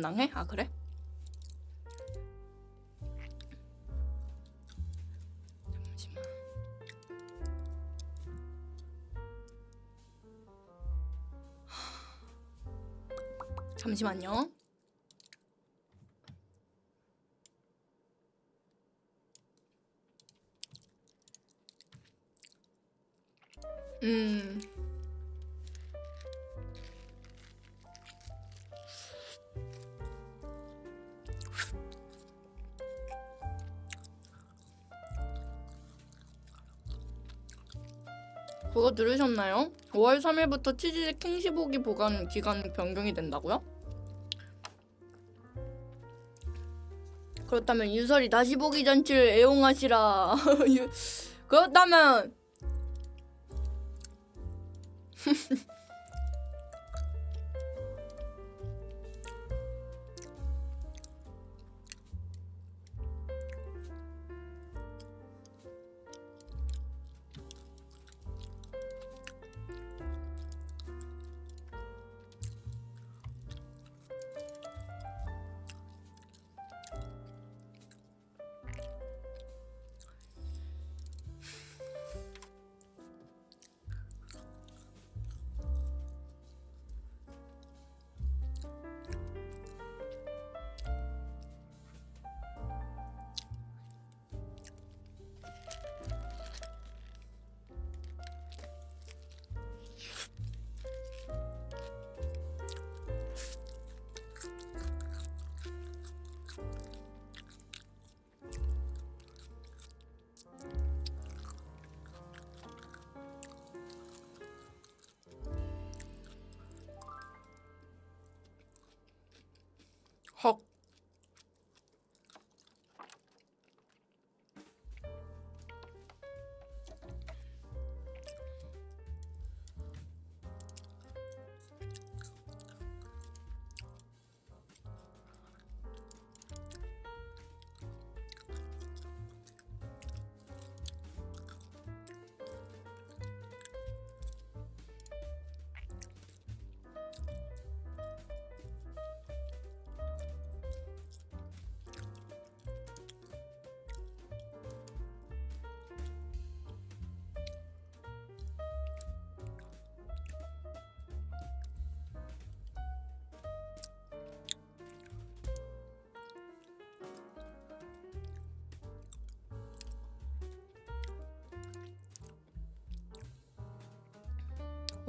감당해? 아 그래? 잠시만. 잠시만요. 음. 그거 들으셨나요? 5월 3일부터 치즈의 킹시보기 보관 기간 변경이 된다고요? 그렇다면 유설이 다시 보기 잔치를 애용하시라. 유- 그렇다면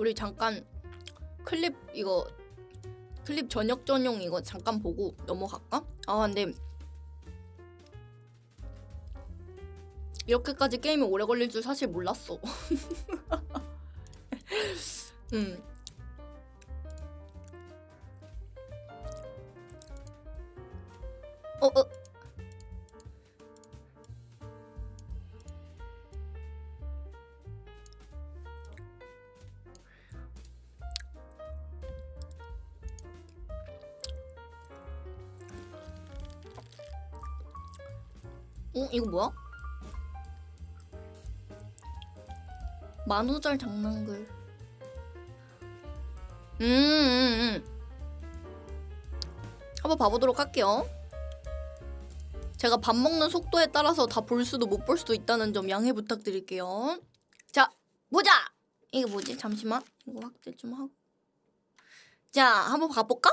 우리 잠깐 클립 이거 클립 저녁 전용 이거 잠깐 보고 넘어갈까? 아 근데 이렇게까지 게임이 오래 걸릴 줄 사실 몰랐어. 음. 어, 어. 어, 이거 뭐야? 만우절 장난글. 음, 음, 음. 한번 봐보도록 할게요. 제가 밥 먹는 속도에 따라서 다 볼 수도 못 볼 수도 있다는 점 양해 부탁드릴게요. 자, 보자! 이게 뭐지? 잠시만. 이거 확대 좀 하고. 자, 한번 가볼까?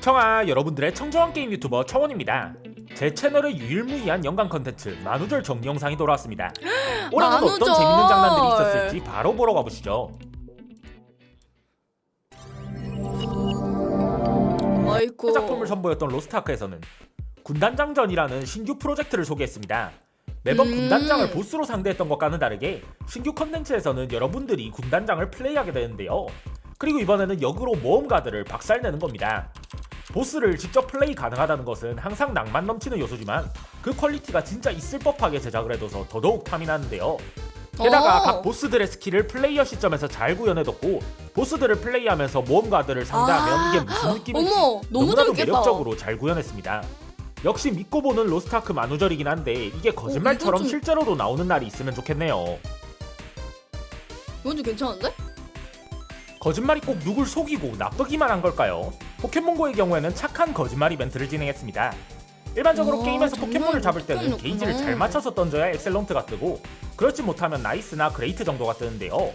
청아 여러분들의 청정한 게임 유튜버 청원입니다. 제 채널의 유일무이한 연관 컨텐츠 만우절 정리 영상이 돌아왔습니다. 올해는 어떤 만우절! 재밌는 장난들이 있었을지 바로 보러 가보시죠. 아이고. 새 작품을 선보였던 로스트아크에서는 군단장전이라는 신규 프로젝트를 소개했습니다. 매번 음. 군단장을 보스로 상대했던 것과는 다르게 신규 컨텐츠에서는 여러분들이 군단장을 플레이하게 되는데요. 그리고 이번에는 역으로 모험가들을 박살내는 겁니다. 보스를 직접 플레이 가능하다는 것은 항상 낭만 넘치는 요소지만 그 퀄리티가 진짜 있을 법하게 제작을 해둬서 더더욱 탐이 나는데요. 게다가 어. 각 보스들의 스킬을 플레이어 시점에서 잘 구현해뒀고 보스들을 플레이하면서 모험가들을 상대하면 아. 이게 무슨 느낌일지 어머, 너무 너무나도 재밌겠다. 매력적으로 잘 구현했습니다. 역시 믿고 보는 로스트아크 만우절이긴 한데 이게 거짓말처럼 어, 좀- 실제로도 나오는 날이 있으면 좋겠네요. 이건 좀 괜찮은데? 거짓말이 꼭 누굴 속이고 나쁘기만 한 걸까요? 포켓몬고의 경우에는 착한 거짓말 이벤트를 진행했습니다. 일반적으로 우와, 게임에서 정말 포켓몬을 잡을 때는 포켓몬이었구나. 게이지를 잘 맞춰서 던져야 엑셀런트가 뜨고 그렇지 못하면 나이스나 그레이트 정도가 뜨는데요.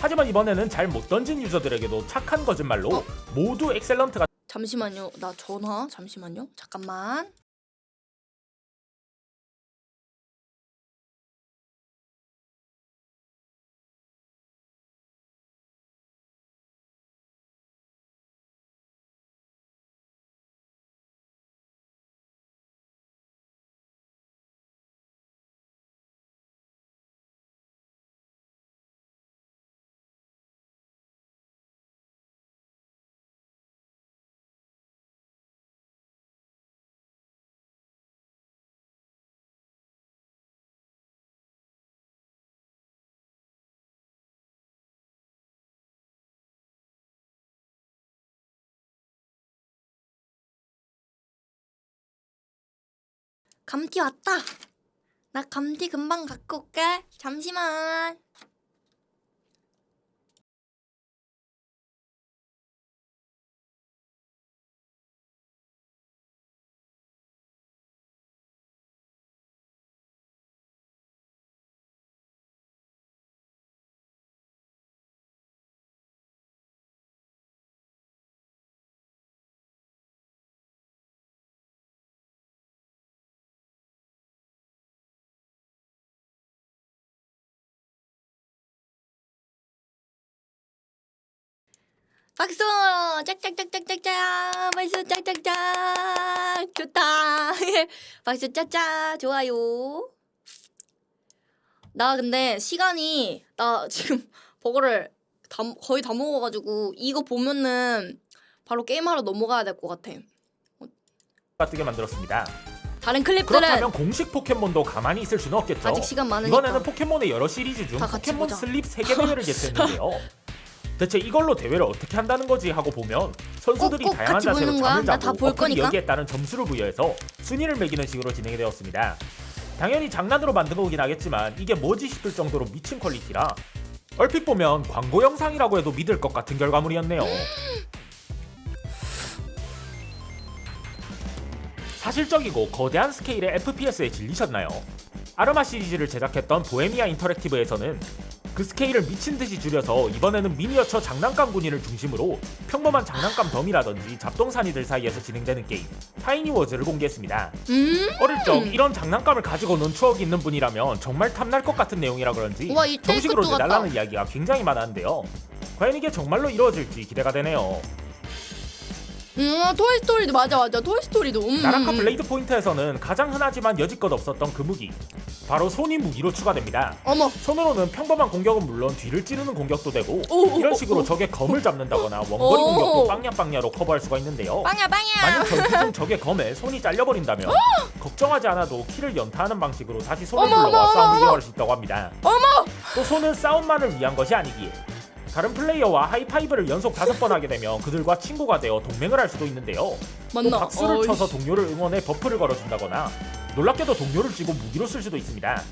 하지만 이번에는 잘 못 던진 유저들에게도 착한 거짓말로 어? 모두 엑셀런트가 잠시만요. 나 전화. 잠시만요. 잠깐만. 감튀 왔다. 나 감튀 금방 갖고 올게. 잠시만. 박수! 짝짝짝짝짝짝! 박수 짝짝짝! 좋다! 박수 짝짝! 좋아요. 나 근데 시간이 나 지금 버거를 다, 거의 다 먹어가지고 이거 보면은 바로 게임하러 넘어가야 될 것 같아. 뜨게 만들었습니다. 다른 클립들은 그렇다면 공식 포켓몬도 가만히 있을 수는 없겠죠. 아직 시간 많으니까. 이번에는 포켓몬의 여러 시리즈 중 다 같이 포켓몬 보자. 슬립 세계 대회를 개최했는데요. 대체 이걸로 대회를 어떻게 한다는 거지 하고 보면 선수들이 꼭 다양한 같이 자세로 보는 거야? 잠을 나다 자고 볼 어플이 거니까. 여기에 따른 점수를 부여해서 순위를 매기는 식으로 진행이 되었습니다. 당연히 장난으로 만든 거긴 하겠지만 이게 뭐지 싶을 정도로 미친 퀄리티라 얼핏 보면 광고 영상이라고 해도 믿을 것 같은 결과물이었네요. 사실적이고 거대한 스케일의 FPS에 질리셨나요? 아르마 시리즈를 제작했던 보헤미아 인터랙티브에서는 그 스케일을 미친 듯이 줄여서 이번에는 미니어처 장난감 군인을 중심으로 평범한 장난감 덤이라든지 잡동사니들 사이에서 진행되는 게임 타이니 워즈를 공개했습니다. 음? 어릴 적 이런 장난감을 가지고 논 추억이 있는 분이라면 정말 탐날 것 같은 내용이라 그런지 우와, 이 정식으로 내달라는. 이야기가 굉장히 많았는데요. 과연 이게 정말로 이루어질지 기대가 되네요. 음, 토이스토리도 맞아 맞아. 토이스토리도. 음, 나라카 음, 음. 블레이드 포인트에서는 가장 흔하지만 여지껏 없었던 그 무기 바로 손이 무기로 추가됩니다. 어머. 손으로는 평범한 공격은 물론 뒤를 찌르는 공격도 되고 오, 이런 오, 식으로 오. 적의 검을 잡는다거나 원거리 오. 공격도 빵야빵야로 커버할 수가 있는데요. 빵야 빵야. 만약 전투 중 적의 검에 손이 잘려버린다면 걱정하지 않아도 키를 연타하는 방식으로 다시 손을 어머, 불러와 어머, 싸움을 어머. 이어갈 수 있다고 합니다. 어머. 또 손은 싸움만을 위한 것이 아니기에 다른 플레이어와 하이파이브를 연속 다섯 번 하게 되면 그들과 친구가 되어 동맹을 할 수도 있는데요. 또 맞나? 박수를 어이씨. 쳐서 동료를 응원해 버프를 걸어준다거나 놀랍게도 동료를 쥐고 무기로 쓸 수도 있습니다.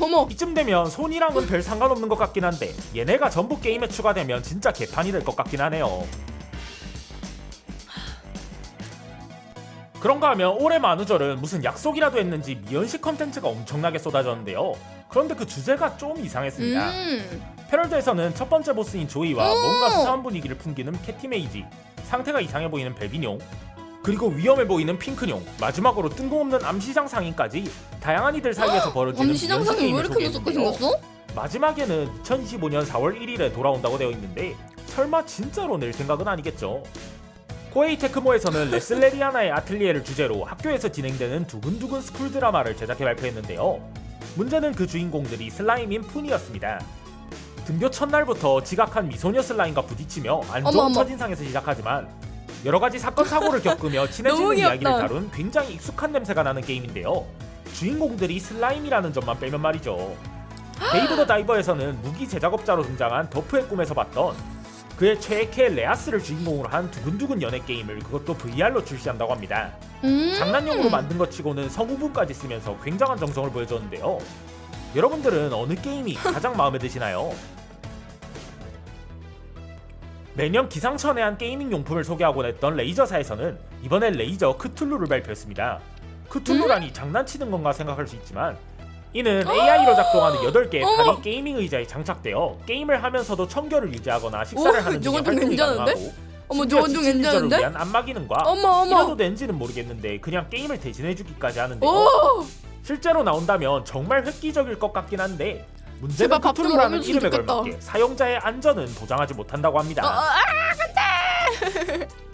어머. 이쯤 되면 손이랑은 별 상관없는 것 같긴 한데 얘네가 전부 게임에 추가되면 진짜 개판이 될 것 같긴 하네요. 그런가 하면 올해 만우절은 무슨 약속이라도 했는지 미연식 컨텐츠가 엄청나게 쏟아졌는데요. 그런데 그 주제가 좀 이상했습니다. 음. 패럴드에서는 첫 번째 보스인 조이와 오! 뭔가 수상한 분위기를 풍기는 캐티메이지, 상태가 이상해 보이는 벨비뇽, 그리고 위험해 보이는 핑크뇽, 마지막으로 뜬금없는 암시장 상인까지 다양한 이들 사이에서 벌어지는 엄시장상이 왜 미연식 이렇게 게임을 무섭게 소개했는데요. 생겼어? 마지막에는 2025년 4월 1일에 돌아온다고 되어 있는데 설마 진짜로 낼 생각은 아니겠죠. 코에이 테크모에서는 레슬레리아나의 아틀리에를 주제로 학교에서 진행되는 두근두근 스쿨 드라마를 제작해 발표했는데요. 문제는 그 주인공들이 슬라임인 푼이었습니다. 등교 첫날부터 지각한 미소녀 슬라임과 부딪히며 안 어머, 좋은 어머. 첫인상에서 시작하지만 여러 가지 사건 사고를 겪으며 너무 친해지는 귀엽다. 이야기를 다룬 굉장히 익숙한 냄새가 나는 게임인데요. 주인공들이 슬라임이라는 점만 빼면 말이죠. 데이브 더 다이버에서는 무기 제작업자로 등장한 더프의 꿈에서 봤던 그의 최애캐 레아스를 주인공으로 한 두근두근 연애 게임을 그것도 VR로 출시한다고 합니다. 음. 장난용으로 만든 것 치고는 성우분까지 쓰면서 굉장한 정성을 보여줬는데요. 여러분들은 어느 게임이 가장 마음에 드시나요? 매년 기상천외 한 게이밍 용품을 소개하곤 했던 레이저사에서는 이번에 레이저 크툴루를 발표했습니다. 크툴루라니 장난치는 건가 생각할 수 있지만 이는 AI로 작동하는 8개의 어머! 팔이 게이밍 의자에 장착되어 게임을 하면서도 청결을 유지하거나 식사를 오, 하는 등의 저건 좀 활동이 괜찮은데? 가능하고 어머 심지어 저건 좀 지친 유저를 괜찮은데? 위한 안마 기능과 어머 이라도 어머. 된지는 모르겠는데 그냥 게임을 대신해주기까지 하는데요. 오. 실제로 나온다면 정말 획기적일 것 같긴 한데 문제는 제발 밥좀 크툴루라는 먹여줬으면 이름에 좋겠다. 걸맞게 사용자의 안전은 보장하지 못한다고 합니다. 아, 아, 안 돼.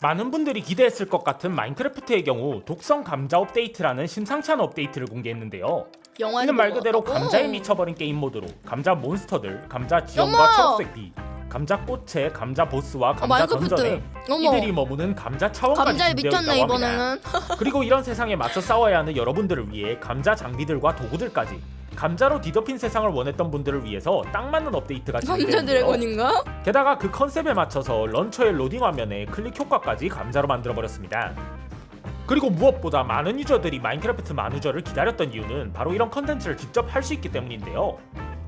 많은 분들이 기대했을 것 같은 마인크래프트의 경우 독성 감자 업데이트라는 심상치 않은 업데이트를 공개했는데요. 이는 말 그대로 먹었다고? 감자에 미쳐버린 게임 모드로 감자 몬스터들, 감자 지형과! 초록색 비, 감자 꽃에 감자 보스와 어, 감자 마인크래프트. 던전에 어머. 이들이 머무는 감자 차원까지 감자에 미쳤네. 이번에는. 그리고 이런 세상에 맞서 싸워야 하는 여러분들을 위해 감자 장비들과 도구들까지 감자로 뒤덮인 세상을 원했던 분들을 위해서 딱 맞는 업데이트가 감자 진행되는데요. 드래곤인가? 게다가 그 컨셉에 맞춰서 런처의 로딩 화면에 클릭 효과까지 감자로 만들어 버렸습니다. 그리고 무엇보다 많은 유저들이 마인크래프트 만우절을 기다렸던 이유는 바로 이런 컨텐츠를 직접 할 수 있기 때문인데요.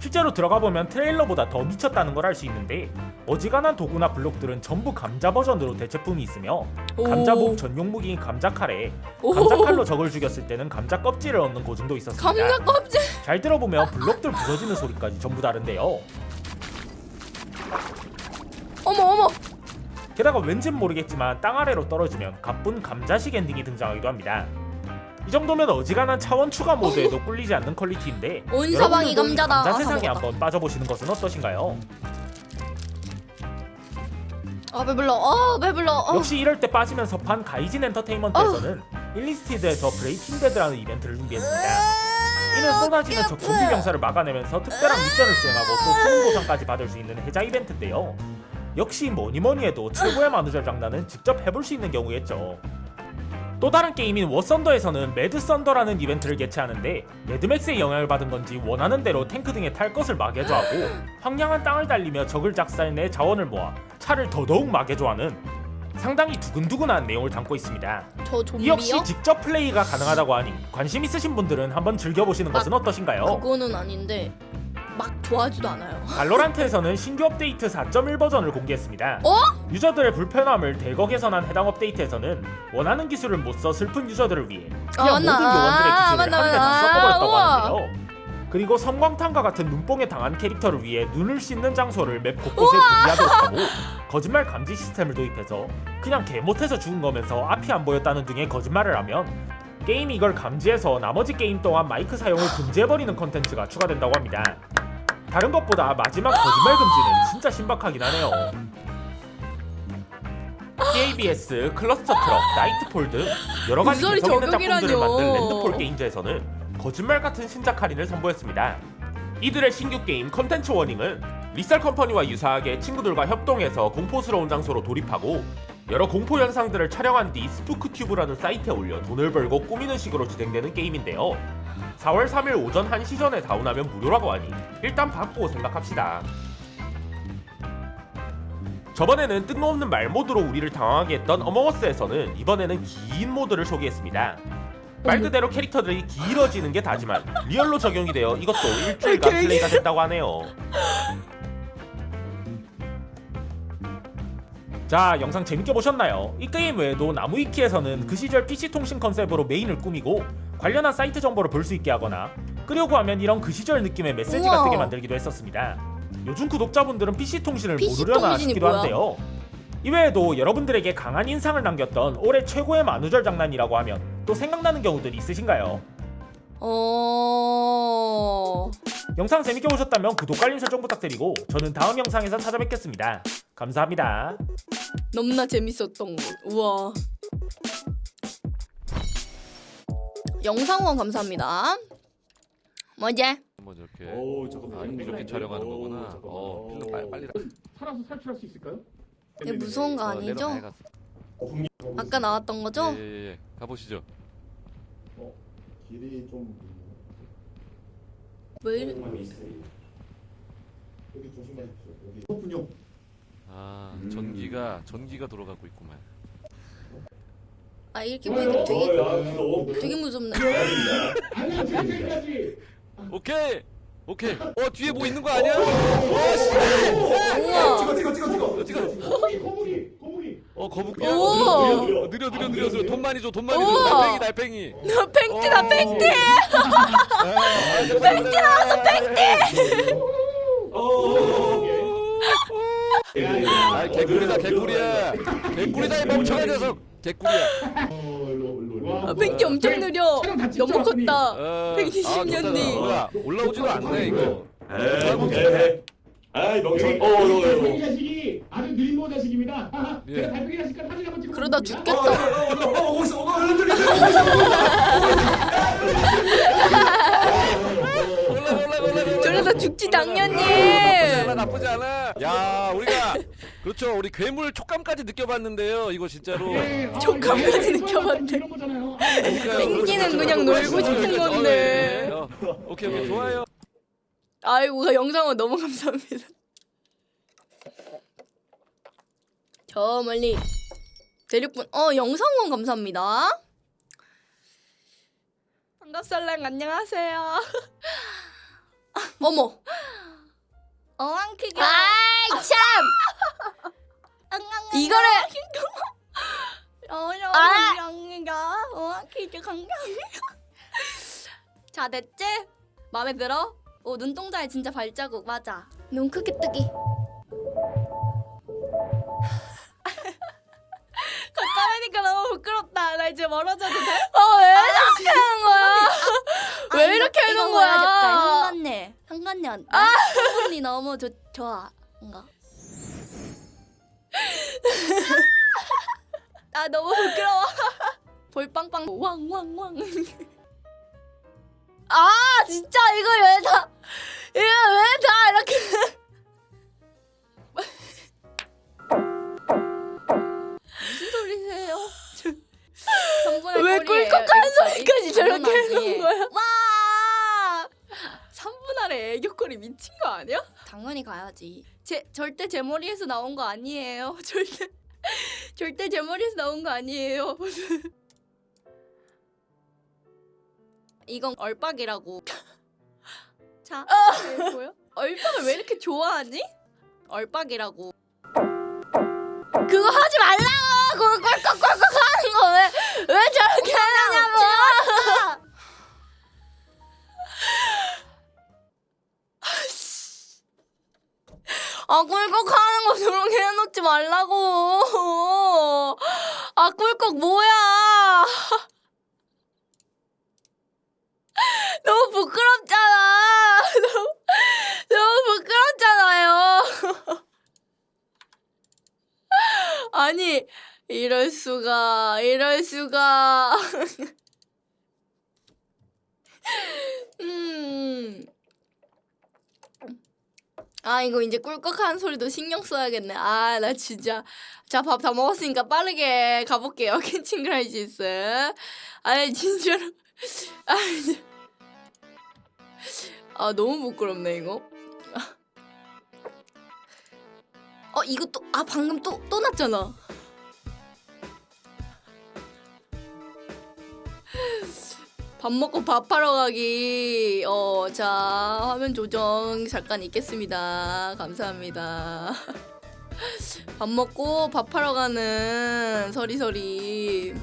실제로 들어가 보면 트레일러보다 더 미쳤다는 걸 알 수 있는데 어지간한 도구나 블록들은 전부 감자 버전으로 대체품이 있으며 감자 목 전용 무기인 감자 칼에 오. 감자 칼로 적을 죽였을 때는 감자 껍질을 얻는 고증도 있었습니다. 감자 껍질. 잘 들어보면 블록들 부서지는 소리까지 전부 다른데요. 어머 어머. 게다가 왠진 모르겠지만 땅 아래로 떨어지면 가쁜 감자식 엔딩이 등장하기도 합니다. 이 정도면 어지간한 차원 추가 모드에도 꿀리지 않는 퀄리티인데 온 사방이 여러분들도 이 감자다. 감자 아, 세상에 먹었다. 한번 빠져보시는 것은 어떠신가요? 아 배불러. 아 배불러. 어. 역시 이럴 때 빠지면 섭한 가이진 엔터테인먼트에서는 일리스티드에서 브레이킹 데드라는 이벤트를 준비했습니다. 이는 쏟아지는 적 좀비 병사를 막아내면서 특별한 미션을 수행하고 또 수능 보상까지 받을 수 있는 해자 이벤트인데요. 역시 뭐니뭐니 해도 최고의 만우절 장난은 직접 해볼 수 있는 경우였죠. 또 다른 게임인 워썬더에서는 매드 썬더라는 이벤트를 개최하는데 매드맥스의 영향을 받은 건지 원하는 대로 탱크 등에 탈 것을 막해줘하고 황량한 땅을 달리며 적을 작살내 자원을 모아 차를 더더욱 막해줘하는 상당히 두근두근한 내용을 담고 있습니다. 저이 좀비요? 역시 직접 플레이가 가능하다고 하니 관심 있으신 분들은 한번 즐겨보시는 것은 어떠신가요? 그거는 아닌데 막 좋아하지도 않아요. 발로란트에서는 신규 업데이트 4.1 버전을 공개했습니다. 어? 유저들의 불편함을 대거 개선한 해당 업데이트에서는 원하는 기술을 못 써 슬픈 유저들을 위해 아, 그냥 맞나? 모든 요원들의 아, 기술을 맞나, 한대 다 맞나? 섞어버렸다고 우와. 하는데요. 그리고 성광탄과 같은 눈뽕에 당한 캐릭터를 위해 눈을 씻는 장소를 맵 곳곳에 분리하도록 하고 거짓말 감지 시스템을 도입해서 그냥 개 못해서 죽은 거면서 앞이 안 보였다는 등의 거짓말을 하면 게임이 이걸 감지해서 나머지 게임 동안 마이크 사용을 금지해버리는 컨텐츠가 추가된다고 합니다. 다른 것보다 마지막 거짓말 금지는 진짜 신박하긴 하네요. KBS, 클러스터 트럭, 나이트폴 등 여러 가지 무슨 개성 있는 작품들을 저격이라뇨. 만든 랜드폴 게임즈에서는 거짓말 같은 신작 할인을 선보였습니다. 이들의 신규 게임 컨텐츠 워닝은 리셀 컴퍼니와 유사하게 친구들과 협동해서 공포스러운 장소로 돌입하고 여러 공포 영상들을 촬영한 뒤 스푸크튜브라는 사이트에 올려 돈을 벌고 꾸미는 식으로 진행되는 게임인데요. 4월 3일 오전 1시 전에 다운하면 무료라고 하니 일단 받고 생각합시다. 저번에는 뜬금없는 말 모드로 우리를 당황하게 했던 어머워스에서는 이번에는 긴 모드를 소개했습니다. 말 그대로 캐릭터들이 길어지는 게 다지만 리얼로 적용이 되어 이것도 일주일간. 플레이가 된다고 하네요. 자 영상 재밌게 보셨나요? 이 게임 외에도 나무위키에서는 그 시절 PC 통신 컨셉으로 메인을 꾸미고 관련한 사이트 정보를 볼 수 있게 하거나 끄려고 하면 이런 그 시절 느낌의 메시지가 우와. 뜨게 만들기도 했었습니다. 요즘 구독자분들은 PC 통신을 PC 모르려나 통신이 싶기도 뭐야? 한데요. 이외에도 여러분들에게 강한 인상을 남겼던 올해 최고의 만우절 장난이라고 하면 또 생각나는 경우들이 있으신가요? 어. 영상 재밌게 보셨다면 구독 알림 설정 부탁드리고 저는 다음 영상에서 찾아뵙겠습니다. 감사합니다. 너무나 재밌었던 것. 우와. 영상원 감사합니다. 뭐지? 한번 이렇게 오 잠깐만 아, 이렇게 촬영하는 거구나. 어, 필름 빨리 빨리 살아서 탈출할 수 있을까요? 이게 무서운 거 어, 아니죠? 내려가야 갔어. 아까 나왔던 거죠? 예, 예, 예. 가보시죠. 길이 좀 왜 이래? 여기 조심하십시오. 여기 그렇군요. 아, 음. 전기가 전기가 돌아가고 있구만. 아 이렇게 보니까 되게 되게 무섭네. 오케이, 오케이. 어 뒤에 뭐 있는 거 아니야? 어 씨. 우와. 찍어 찍어 찍어 찍어. 찍어. 거북이. 어 거북이야. 오. 어, 느려 느려 느려 느려 느려. 돈 많이 줘. 돈 많이 줘. 달팽이 달팽이. 나 팽트다 팽트. 팽트 나왔어 팽트. 아 개꿀이다 개꿀이야. 개꿀이다 이 멍청한 녀석. 개꿀이야. 아, 팽트 엄청 느려. 너무 컸다. 어, 120년 뒤. 뭐야 올라오지도 않네 이거. 아이 멍 청이 어, 어, 달팽이 어, 자식이 아주 느린 모 자식입니다. 예. 제가 달팽이 자식과 사진 한번 찍어. 그러다 어, 죽겠다. 어, 어, 어, 어, 오고 어, 어, 흔들리네. 올라. 저러다 죽지 당연히. 나쁘지 않아 나쁘지 않아. 야 우리가 그렇죠 우리 괴물 촉감까지 느껴봤는데요 이거 진짜로. 예, 아, 촉감까지 예. 이런 거잖아요. 펭귄은 그냥 놀고 싶은 건데. 어, 오케이 오케이 좋아요. 아이고 영상은 너무 감사합니다. 저 멀리 대륙분 어 영상원 감사합니다. 반갑살랑 안녕하세요. 어머. 어항 크기. 아이 참. 이거를 어려운가 어항 크기 강강. 자 됐지? 마음에 들어? 오 눈동자에 진짜 발자국 맞아. 눈 크게 뜨기. 가까이니까 너무 부끄럽다. 나 이제 멀어져도 돼? 어왜 이렇게 하는 거야? 왜 이렇게 하는 거야? 현관네 현관네 아 분이 너무 좋, 좋아 뭔가 아 너무 부끄러워. 볼빵빵 왕왕왕. 아 진짜 이거 왜다 이거 왜 다 이렇게 무슨 소리세요? 왜 꿀꺽하는 소리까지 저렇게 해놓은 거야? 와 3분 아래 애교거리 미친 거 아니야? 당연히 가야지 제 절대 제 머리에서 나온 거 아니에요. 절대 절대 제 머리에서 나온 거 아니에요. 이건 얼빡이라고. 자, 이거 보여? 얼빡을 왜 이렇게 좋아하니? 얼빡이라고. 그거 하지 말라고. 그거 꼴깍꼴깍 하는 거 왜 왜 저렇게 하냐고. 아 꿀꺽 하는 거 저렇게 해놓지 말라고. 아 꿀꺽 뭐야? 너무 부끄럽잖아. 너무, 너무 부끄럽잖아요. 아니 이럴 수가 이럴 수가. 음. 아 이거 이제 꿀꺽하는 소리도 신경 써야겠네. 아 나 진짜 자 밥 다 먹었으니까 빠르게 가볼게요. 캔칭 크라이시스. 아니 진짜로 아, 진짜. 아 너무 부끄럽네 이거. 어 이거 또 아 방금 또 또 났잖아. 밥 먹고 밥하러 가기. 어, 자, 화면 조정 잠깐 있겠습니다. 감사합니다. 밥 먹고 밥하러 가는 서리서리.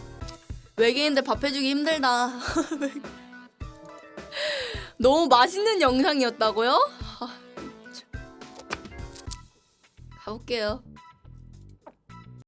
외계인들 밥 해주기 힘들다. 너무 맛있는 영상이었다고요? 가볼게요.